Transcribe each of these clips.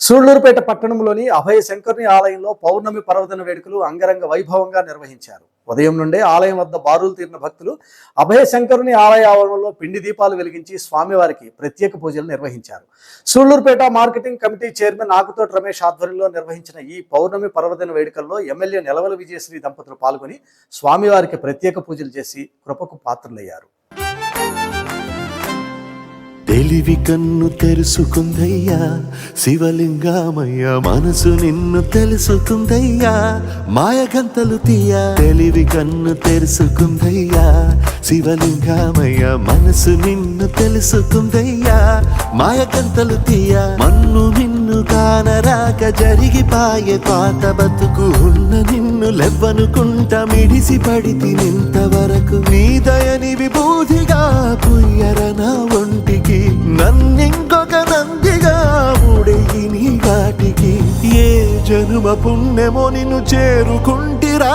సూళ్ళూరుపేట పట్టణంలోని అభయ శంకరుని ఆలయంలో పౌర్ణమి పర్వదిన వేడుకలు అంగరంగ వైభవంగా నిర్వహించారు. ఉదయం నుండే ఆలయం వద్ద బారులు తీరిన భక్తులు అభయ శంకరుని ఆలయ ఆవరణలో పిండి దీపాలు వెలిగించి స్వామివారికి ప్రత్యేక పూజలు నిర్వహించారు. Sullurpeta marketing committee chairman Akuthoti Ramesh ఆధ్వర్యంలో నిర్వహించిన ఈ పౌర్ణమి పర్వదిన వేడుకల్లో ఎమ్మెల్యే నెలవల విజయశ్రీ దంపతులు పాల్గొని స్వామివారికి ప్రత్యేక పూజలు చేసి కృపకు పాత్రలయ్యారు. తెలివి కన్ను తెరుసుకుందయ్యా శివలింగమయ్య మనసు నిన్ను తెలుసుకుందయ్యా మాయగంతలు తీయ తెలివి కన్ను తెరుసుకుందయ్యా శివలింగమయ్య మనసు నిన్ను తెలుసుకుందయ్యా మాయగంతలు తీయ మన్ను నిన్ను కానరాక జరిగిపాయే పాత బతుకు ఉన్న నిన్ను లెవ్వనుకుంట మిడిసి పడితి నింతవరకు. నీ దయని విభూతిగా పుయ్యర నా ఒంటికి నన్నింకొక నందిగా ఉడయి నీ వాటికి. ఏ జనుమ పుణ్యమో నిన్ను చేరుకుంటిరా.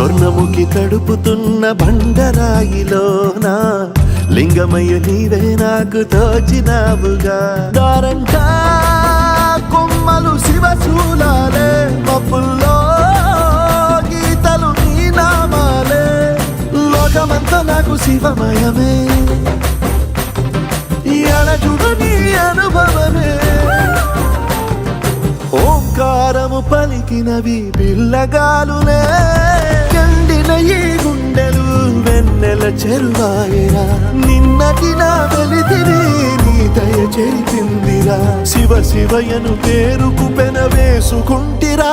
స్వర్ణముఖి తడుపుతున్న బండరాయిలోన? లింగమయ్య నీవే నాకు తోచినావుగా. దారంటా కొమ్మలు శివశూలాలే మబ్బుల్లో గీతలు నీ నామాలే. లోకమంతా నాకు శివమయమే. ఎడచుడు నీ అనుభవమే. ఓంకారము పలికినవి పిల్లగాలులే. ఎండిన ఈ గుండెలు వెన్నెల చెరువాయిరా. నిన్నటి నా వెలితిరి నీ దయ చేరిందిరా శివ శివయను పేరుకు పెన వేసుకుంటిరా.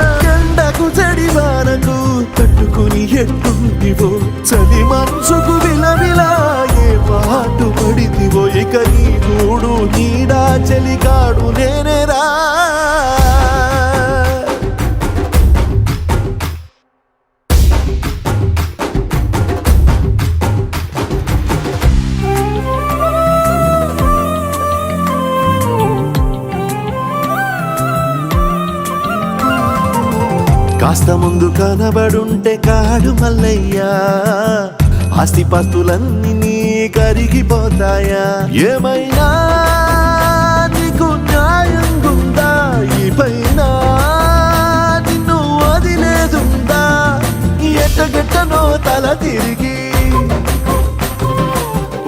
ఎండకు చెడి వానకు తట్టుకుని ఎట్టుంటివో చలి మనసుకు విలవిలా ఏ పాటు పడితివో? ఇక నీ గూడు నీడా చలికాడు నేనేరా. కాస్త ముందు కనబడుంటే కాడు మల్లయ్యా. ఆస్తిపాస్తులన్నీ నీ కరిగిపోతాయా. ఏమైనా నీకు న్యాయం గుందా ఈ పైన నిన్ను వదిలేదుందా ఎట్టగెట్టనో తల తిరిగి.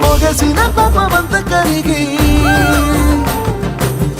పొగసిన పాపమంత కరిగి.